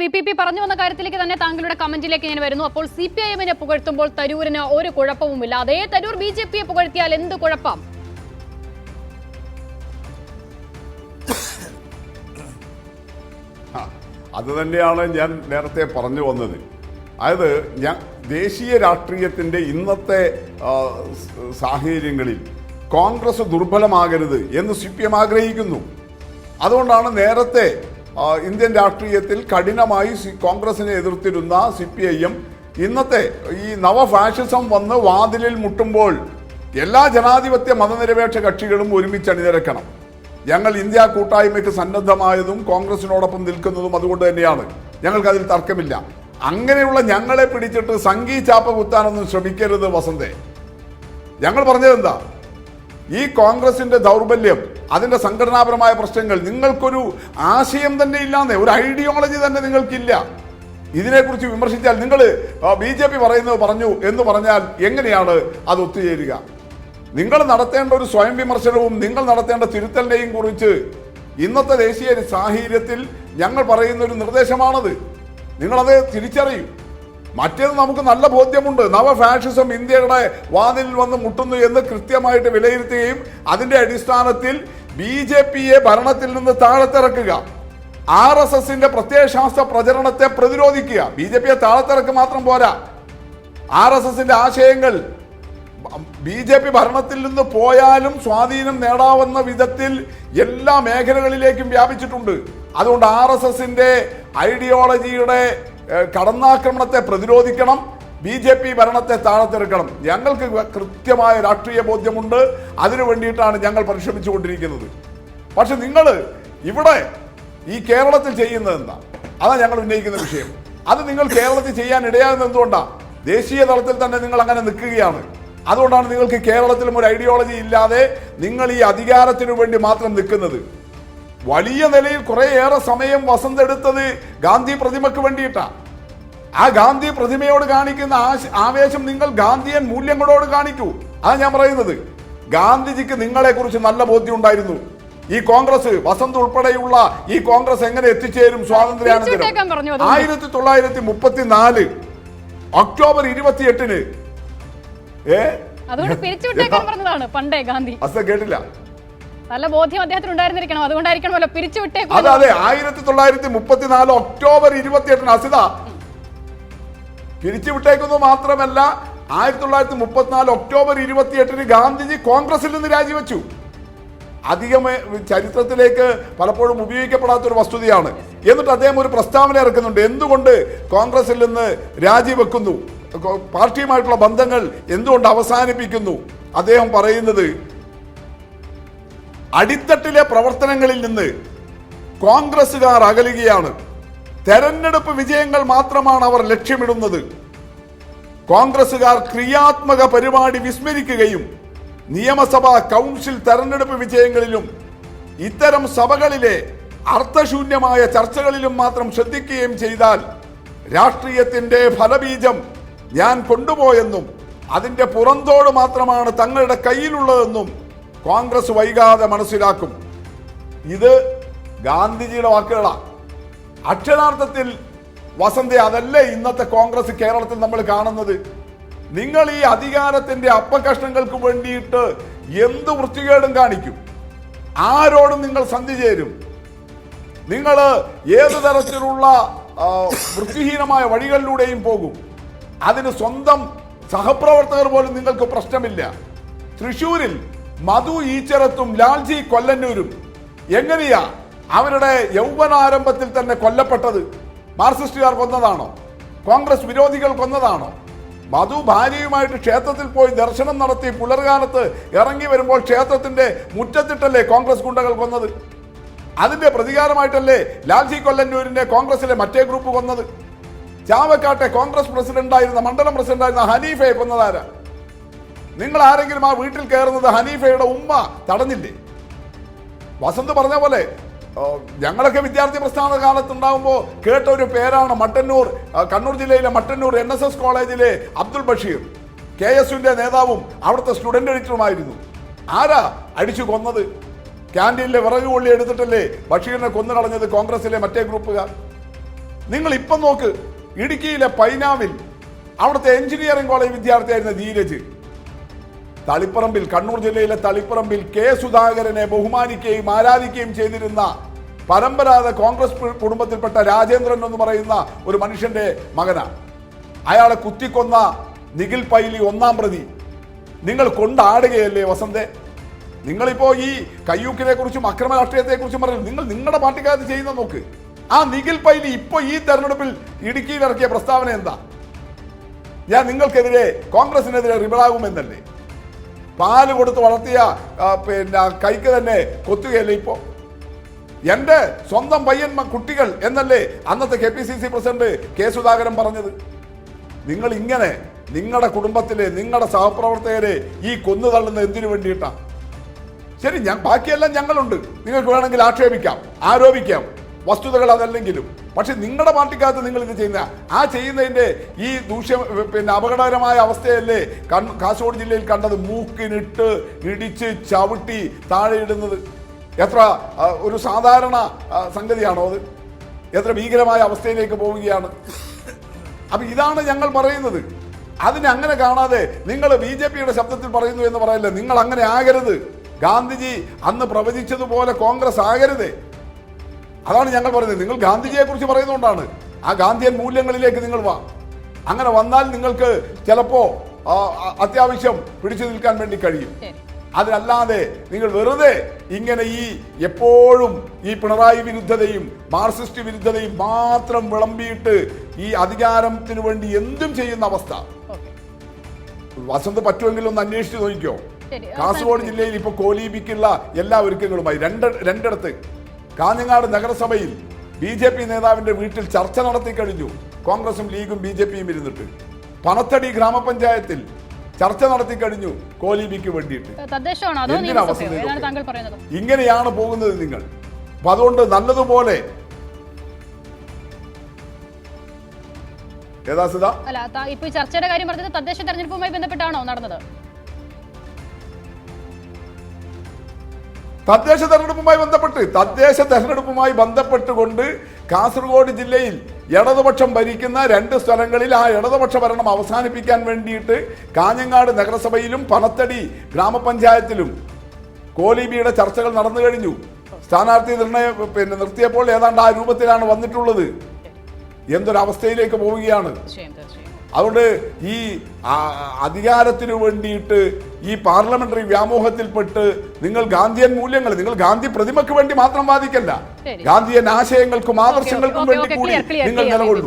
V P P പറഞ്ഞു വന്ന കാര്യത്തിലേക്ക് തന്നെ താങ്കളുടെ കമന്റിലേക്ക് ഞാൻ വരുന്നു. അപ്പോൾ സി പി ഐ എമ്മിനെ പുകഴ്ത്തുമ്പോൾ തരൂരിന് ഒരു കുഴപ്പവുമില്ല. അതേ തരൂർ ബി ജെ പിയെ പുകഴ്ത്തിയാൽ എന്ത് കുഴപ്പം? അത് തന്നെയാണ് ഞാൻ നേരത്തെ പറഞ്ഞു വന്നത്. അതായത് ഞാൻ ദേശീയ രാഷ്ട്രീയത്തിന്റെ ഇന്നത്തെ സാഹചര്യങ്ങളിൽ കോൺഗ്രസ് ദുർബലമാകരുത് എന്ന് സി പി എം ആഗ്രഹിക്കുന്നു. അതുകൊണ്ടാണ് നേരത്തെ ഇന്ത്യൻ രാഷ്ട്രീയത്തിൽ കഠിനമായി കോൺഗ്രസിനെ എതിർത്തിരുന്ന സി പി ഐ എം ഇന്നത്തെ ഈ നവ ഫാഷിസം വന്ന് വാതിലിൽ മുട്ടുമ്പോൾ എല്ലാ ജനാധിപത്യ മതനിരപേക്ഷ കക്ഷികളും ഒരുമിച്ച് അണിനിരക്കണം. ഞങ്ങൾ ഇന്ത്യ കൂട്ടായ്മയ്ക്ക് സന്നദ്ധമായതും കോൺഗ്രസിനോടൊപ്പം നിൽക്കുന്നതും അതുകൊണ്ട് തന്നെയാണ്. ഞങ്ങൾക്ക് അതിൽ തർക്കമില്ല. അങ്ങനെയുള്ള ഞങ്ങളെ പിടിച്ചിട്ട് സംഘീ ചാപ്പ കുത്താനൊന്നും ശ്രമിക്കരുത് വസന്തേ. ഞങ്ങൾ പറഞ്ഞത് എന്താ ഈ കോൺഗ്രസിന്റെ ദൗർബല്യം അതിന്റെ സംഘടനാപരമായ പ്രശ്നങ്ങൾ നിങ്ങൾക്കൊരു ആശയം തന്നെ ഇല്ലാന്നേ ഒരു ഐഡിയോളജി തന്നെ നിങ്ങൾക്കില്ല. ഇതിനെക്കുറിച്ച് വിമർശിച്ചാൽ നിങ്ങൾ ബി ജെ പി പറയുന്നത് പറഞ്ഞു എന്ന് പറഞ്ഞാൽ എങ്ങനെയാണ് അത് ഒത്തുചേരുക? നിങ്ങൾ നടത്തേണ്ട ഒരു സ്വയം വിമർശനവും നിങ്ങൾ നടത്തേണ്ട തിരുത്തലിനെയും കുറിച്ച് ഇന്നത്തെ ദേശീയ സാഹചര്യത്തിൽ ഞങ്ങൾ പറയുന്ന ഒരു നിർദ്ദേശമാണത്. നിങ്ങളത് തിരിച്ചറിയൂ. മറ്റേത് നമുക്ക് നല്ല ബോധ്യമുണ്ട്. നവ ഫാഷിസം ഇന്ത്യയുടെ വാതിൽ വന്ന് മുട്ടുന്നു എന്ന് കൃത്യമായിട്ട് വിലയിരുത്തുകയും അതിന്റെ അടിസ്ഥാനത്തിൽ ബി ജെ പിയെ ഭരണത്തിൽ നിന്ന് താഴത്തിറക്കുക. ആർ എസ് എസിന്റെ പ്രത്യയശാസ്ത്ര പ്രചരണത്തെ പ്രതിരോധിക്കുക. ബി ജെ പിയെ താഴത്തിറക്ക് മാത്രം പോരാ. ആർ എസ് എസിന്റെ ആശയങ്ങൾ ബി ജെ പി ഭരണത്തിൽ നിന്ന് പോയാലും സ്വാധീനം നേടാവുന്ന വിധത്തിൽ എല്ലാ മേഖലകളിലേക്കും വ്യാപിച്ചിട്ടുണ്ട്. അതുകൊണ്ട് ആർ എസ് എസിന്റെ ഐഡിയോളജിയുടെ കടന്നാക്രമണത്തെ പ്രതിരോധിക്കണം ബി ജെ പി ഭരണത്തെ താഴ്ത്തിറക്കണം ഞങ്ങൾക്ക് കൃത്യമായ രാഷ്ട്രീയ ബോധ്യമുണ്ട്. അതിനു വേണ്ടിയിട്ടാണ് ഞങ്ങൾ പരിശ്രമിച്ചുകൊണ്ടിരിക്കുന്നത്. പക്ഷെ നിങ്ങൾ ഇവിടെ ഈ കേരളത്തിൽ ചെയ്യുന്നത് എന്താ? അതാണ് ഞങ്ങൾ ഉന്നയിക്കുന്ന വിഷയം. അത് നിങ്ങൾ കേരളത്തിൽ ചെയ്യാൻ ഇടയാകുന്നത് എന്തുകൊണ്ടാണ് ദേശീയ തലത്തിൽ തന്നെ നിങ്ങൾ അങ്ങനെ നിൽക്കുകയാണ്. അതുകൊണ്ടാണ് നിങ്ങൾക്ക് കേരളത്തിലും ഒരു ഐഡിയോളജി ഇല്ലാതെ നിങ്ങൾ ഈ അധികാരത്തിനു വേണ്ടി മാത്രം നിൽക്കുന്നത്. വലിയ നിലയിൽ കുറേയേറെ സമയം വസന്തെടുത്തത് ഗാന്ധി പ്രതിമയ്ക്ക് വേണ്ടിയിട്ടാണ് ആ ഗാന്ധി പ്രതിമയോട് കാണിക്കുന്ന ആവേശം നിങ്ങൾ ഗാന്ധിയൻ മൂല്യങ്ങളോട് കാണിക്കൂ. അതാണ് ഞാൻ പറയുന്നത്. ഗാന്ധിജിക്ക് നിങ്ങളെ കുറിച്ച് നല്ല ബോധ്യം ഉണ്ടായിരുന്നു. ഈ കോൺഗ്രസ് വസന്ത് ഉൾപ്പെടെയുള്ള ഈ കോൺഗ്രസ് എങ്ങനെ എത്തിച്ചേരും സ്വാതന്ത്ര്യാനന്തരം. ആയിരത്തി തൊള്ളായിരത്തി മുപ്പത്തിനാല് ഒക്ടോബർ ഇരുപത്തിയെട്ടിന്. ഏ? കേട്ടില്ല. നല്ല ബോധ്യം അദ്ദേഹത്തിന് ഉണ്ടായിരുന്നിരിക്കണം. അതുകൊണ്ടായിരിക്കണമല്ലോ പിരിച്ചുവിട്ടേക്കും അതെ അതെ. ആയിരത്തി തൊള്ളായിരത്തി മുപ്പത്തിനാല് ഒക്ടോബർ ഇരുപത്തിയെട്ടിന് അസിത പിരിച്ചുവിട്ടേക്കുന്നത് മാത്രമല്ല ആയിരത്തി തൊള്ളായിരത്തി മുപ്പത്തിനാല് ഒക്ടോബർ ഇരുപത്തിയെട്ടിന് ഗാന്ധിജി കോൺഗ്രസിൽ നിന്ന് രാജിവെച്ചു. അധികം ചരിത്രത്തിലേക്ക് പലപ്പോഴും ഉപയോഗിക്കപ്പെടാത്ത ഒരു വസ്തുതയാണ്. എന്നിട്ട് അദ്ദേഹം ഒരു പ്രസ്താവന ഇറക്കുന്നുണ്ട്. എന്തുകൊണ്ട് കോൺഗ്രസിൽ നിന്ന് രാജിവെക്കുന്നു? പാർട്ടിയുമായിട്ടുള്ള ബന്ധങ്ങൾ എന്തുകൊണ്ട് അവസാനിപ്പിക്കുന്നു? അദ്ദേഹം പറയുന്നത് അടിത്തട്ടിലെ പ്രവർത്തനങ്ങളിൽ നിന്ന് കോൺഗ്രസുകാർ അകലുകയാണ്. തെരഞ്ഞെടുപ്പ് വിജയങ്ങൾ മാത്രമാണ് അവർ ലക്ഷ്യമിടുന്നത്. കോൺഗ്രസുകാർ ക്രിയാത്മക പരിപാടി വിസ്മരിക്കുകയും നിയമസഭാ കൗൺസിൽ തെരഞ്ഞെടുപ്പ് വിജയങ്ങളിലും ഇത്തരം സഭകളിലെ അർത്ഥശൂന്യമായ ചർച്ചകളിലും മാത്രം ശ്രദ്ധിക്കുകയും ചെയ്താൽ രാഷ്ട്രീയത്തിന്റെ ഫലബീജം ഞാൻ കൊണ്ടുപോയെന്നും അതിന്റെ പുറന്തോട് മാത്രമാണ് തങ്ങളുടെ കയ്യിലുള്ളതെന്നും കോൺഗ്രസ് വൈകാതെ മനസ്സിലാക്കും. ഇത് ഗാന്ധിജിയുടെ വാക്കുകളാണ് അക്ഷരാർത്ഥത്തിൽ വസന്ത അതല്ലേ ഇന്നത്തെ കോൺഗ്രസ് കേരളത്തിൽ നമ്മൾ കാണുന്നത്? നിങ്ങൾ ഈ അധികാരത്തിന്റെ അപ്പകഷ്ണങ്ങൾക്ക് വേണ്ടിയിട്ട് എന്ത് വൃത്തികേടും കാണിക്കും? ആരോടും നിങ്ങൾ സന്ധി ചേരും. നിങ്ങൾ ഏത് തരത്തിലുള്ള വൃത്തിഹീനമായ വഴികളിലൂടെയും പോകും. അതിന് സ്വന്തം സഹപ്രവർത്തകർ പോലും നിങ്ങൾക്ക് പ്രശ്നമില്ല. തൃശൂരിൽ മധു ഈച്ചറത്തും ലാൽജി കൊല്ലന്നൂരും. എങ്ങനെയാ അവരുടെ യൗവനാരംഭത്തിൽ തന്നെ കൊല്ലപ്പെട്ടത്? മാർക്സിസ്റ്റുകാർ കൊന്നതാണോ? കോൺഗ്രസ് വിരോധികൾ കൊന്നതാണോ? മധു ഭാര്യയുമായിട്ട് ക്ഷേത്രത്തിൽ പോയി ദർശനം നടത്തി പുലർകാലത്ത് ഇറങ്ങി വരുമ്പോൾ ക്ഷേത്രത്തിന്റെ മുറ്റത്തിട്ടല്ലേ കോൺഗ്രസ് ഗുണ്ടകൾ കൊന്നത്? അതിന്റെ പ്രതികാരമായിട്ടല്ലേ ലാൽജി കൊല്ലന്നൂരിന്റെ കോൺഗ്രസിലെ മറ്റേ ഗ്രൂപ്പ് കൊന്നത്? ചാവക്കാട്ടെ കോൺഗ്രസ് പ്രസിഡന്റായിരുന്ന മണ്ഡലം പ്രസിഡന്റായിരുന്ന ഹനീഫയെ കൊന്നതാരാ? നിങ്ങൾ ആരെങ്കിലും ആ വീട്ടിൽ കയറുന്നത് ഹനീഫയുടെ ഉമ്മ തടഞ്ഞില്ലേ? വസന്ത് പറഞ്ഞ പോലെ ഞങ്ങളൊക്കെ വിദ്യാർത്ഥി പ്രസ്ഥാന കാലത്ത് ഉണ്ടാകുമ്പോൾ കേട്ട ഒരു പേരാണ് മട്ടന്നൂർ കണ്ണൂർ ജില്ലയിലെ മട്ടന്നൂർ എൻ എസ് എസ് കോളേജിലെ അബ്ദുൾ ബഷീർ. കെ എസ് യുവിന്റെ നേതാവും അവിടുത്തെ സ്റ്റുഡന്റ് എഡിറ്ററുമായിരുന്നു. ആരാ അടിച്ചു കൊന്നത്? ക്യാന്റീനിലെ വിറക് കൊള്ളി എടുത്തിട്ടല്ലേ ബഷീറിനെ കൊന്നു കളഞ്ഞത് കോൺഗ്രസിലെ മറ്റേ ഗ്രൂപ്പുകാർ? നിങ്ങൾ ഇപ്പം നോക്ക് ഇടുക്കിയിലെ പൈനാവിൽ അവിടുത്തെ എഞ്ചിനീയറിംഗ് കോളേജ് വിദ്യാർത്ഥിയായിരുന്ന ധീരജ്. തളിപ്പറമ്പിൽ കണ്ണൂർ ജില്ലയിലെ തളിപ്പറമ്പിൽ കെ സുധാകരനെ ബഹുമാനിക്കുകയും ആരാധിക്കുകയും ചെയ്തിരുന്ന പരമ്പരാഗത കോൺഗ്രസ് കുടുംബത്തിൽപ്പെട്ട രാജേന്ദ്രൻ എന്ന് പറയുന്ന ഒരു മനുഷ്യന്റെ മകനാണ്. അയാളെ കുത്തിക്കൊന്ന നിഖിൽ പൈലി ഒന്നാം പ്രതി. നിങ്ങൾ കൊണ്ടാടുകയല്ലേ വസന്തേ? നിങ്ങളിപ്പോ ഈ കയ്യൂക്കിനെ കുറിച്ചും അക്രമ രാഷ്ട്രീയത്തെ കുറിച്ചും പറയും നിങ്ങൾ നിങ്ങളുടെ പാർട്ടിക്കാർ ചെയ്യുന്ന നോക്ക്. ആ നിഖിൽ പൈലി ഇപ്പൊ ഈ തെരഞ്ഞെടുപ്പിൽ ഇടുക്കിയിൽ ഇറക്കിയ പ്രസ്താവന എന്താ? ഞാൻ നിങ്ങൾക്കെതിരെ കോൺഗ്രസിനെതിരെ റിബിളാകുമെന്നല്ലേ പാൽ കൊടുത്ത് വളർത്തിയ പിന്നെ കൈക്ക് തന്നെ കൊത്തുകയല്ലേ ഇപ്പോൾ എന്റെ സ്വന്തം പയ്യൻ കുട്ടികൾ എന്നല്ലേ അന്നത്തെ K P C C president K Sudhakaran പറഞ്ഞത്? നിങ്ങൾ ഇങ്ങനെ നിങ്ങളുടെ കുടുംബത്തിലെ നിങ്ങളുടെ സഹപ്രവർത്തകരെ ഈ കൊന്നു തള്ളുന്ന എന്തിനു വേണ്ടിയിട്ടാ? ശരി ഞാൻ ബാക്കിയെല്ലാം ഞങ്ങളുണ്ട്. നിങ്ങൾക്ക് വേണമെങ്കിൽ ആക്ഷേപിക്കാം ആരോപിക്കാം. വസ്തുതകൾ അതല്ലെങ്കിലും. പക്ഷെ നിങ്ങളുടെ പാർട്ടിക്കകത്ത് നിങ്ങൾ ഇത് ചെയ്യുന്ന ആ ചെയ്യുന്നതിന്റെ ഈ ദൂഷ്യ പിന്നെ അപകടകരമായ അവസ്ഥയല്ലേ കാസർഗോഡ് ജില്ലയിൽ കണ്ടത് മൂക്കിനിട്ട് ഇടിച്ച് ചവിട്ടി താഴെ ഇടുന്നത് എത്ര ഒരു സാധാരണ സംഗതിയാണോ അത്? എത്ര ഭീകരമായ അവസ്ഥയിലേക്ക് പോവുകയാണ്. അപ്പൊ ഇതാണ് ഞങ്ങൾ പറയുന്നത്. അതിനെ അങ്ങനെ കാണാതെ നിങ്ങൾ ബി ജെ പിയുടെ ശബ്ദത്തിൽ പറയുന്നു എന്ന് പറയല്ലേ? നിങ്ങൾ അങ്ങനെ ആകരുത്. ഗാന്ധിജി അന്ന് പ്രവചിച്ചതുപോലെ കോൺഗ്രസ് ആകരുത്. അതാണ് ഞങ്ങൾ പറയുന്നത്. നിങ്ങൾ ഗാന്ധിജിയെ കുറിച്ച് പറയുന്നതുകൊണ്ടാണ്. ആ ഗാന്ധിയൻ മൂല്യങ്ങളിലേക്ക് നിങ്ങൾ വാ. അങ്ങനെ വന്നാൽ നിങ്ങൾക്ക് ചിലപ്പോ അത്യാവശ്യം പിടിച്ചു നിൽക്കാൻ വേണ്ടി കഴിയും. അതിനല്ലാതെ നിങ്ങൾ വെറുതെ ഇങ്ങനെ ഈ എപ്പോഴും ഈ പിണറായി വിരുദ്ധതയും മാർക്സിസ്റ്റ് വിരുദ്ധതയും മാത്രം വിളമ്പിയിട്ട് ഈ അധികാരത്തിനു വേണ്ടി എന്തും ചെയ്യുന്ന അവസ്ഥ. വസന്ത് പറ്റുമെങ്കിൽ ഒന്ന് അന്വേഷിച്ച് നോക്കിക്കോ. കാസർഗോഡ് ജില്ലയിൽ ഇപ്പൊ കോലീബിക്കുള്ള എല്ലാ ഒരുക്കങ്ങളുമായി. രണ്ട് രണ്ടിടത്ത്. കാഞ്ഞങ്ങാട് നഗരസഭയിൽ ബി ജെ പി നേതാവിന്റെ വീട്ടിൽ ചർച്ച നടത്തി കഴിഞ്ഞു. കോൺഗ്രസും ലീഗും ബി ജെ പിയും ഇരുന്നിട്ട്. പണത്തടി ഗ്രാമപഞ്ചായത്തിൽ ചർച്ച നടത്തി കഴിഞ്ഞു കോലീബിക്ക് വേണ്ടിയിട്ട്. ഇങ്ങനെയാണ് പോകുന്നത് നിങ്ങൾ. അപ്പൊ അതുകൊണ്ട് നല്ലതുപോലെ ഏതാ ഇപ്പൊ ചർച്ചയുടെ കാര്യം പറഞ്ഞത് തദ്ദേശ തെരഞ്ഞെടുപ്പുമായി ബന്ധപ്പെട്ടാണോ നടന്നത്? തദ്ദേശ തെരഞ്ഞെടുപ്പുമായി ബന്ധപ്പെട്ട് തദ്ദേശ തെരഞ്ഞെടുപ്പുമായി ബന്ധപ്പെട്ടുകൊണ്ട് കാസർഗോഡ് ജില്ലയിൽ ഇടതുപക്ഷം ഭരിക്കുന്ന രണ്ട് സ്ഥലങ്ങളിൽ ആ ഇടതുപക്ഷ ഭരണം അവസാനിപ്പിക്കാൻ വേണ്ടിയിട്ട് കാഞ്ഞങ്ങാട് നഗരസഭയിലും പണത്തടി ഗ്രാമപഞ്ചായത്തിലും കോലിബിയുടെ ചർച്ചകൾ നടന്നു കഴിഞ്ഞു. സ്ഥാനാർത്ഥി നിർണയം പിന്നെ നിർത്തിയപ്പോൾ ഏതാണ്ട് ആ രൂപത്തിലാണ് വന്നിട്ടുള്ളത്. എന്തൊരവസ്ഥയിലേക്ക് പോവുകയാണ്. അതുകൊണ്ട് ഈ അധികാരത്തിന് വേണ്ടിയിട്ട് ഈ പാർലമെന്ററി വ്യാമോഹത്തിൽപ്പെട്ട് നിങ്ങൾ ഗാന്ധിയൻ മൂല്യങ്ങൾ നിങ്ങൾ ഗാന്ധി പ്രതിമയ്ക്ക് വേണ്ടി മാത്രം വാദിക്കല്ല ഗാന്ധിയൻ ആശയങ്ങൾക്കും ആദർശങ്ങൾക്കും വേണ്ടി കൂടി നിങ്ങൾ. നിലകൊള്ളൂ.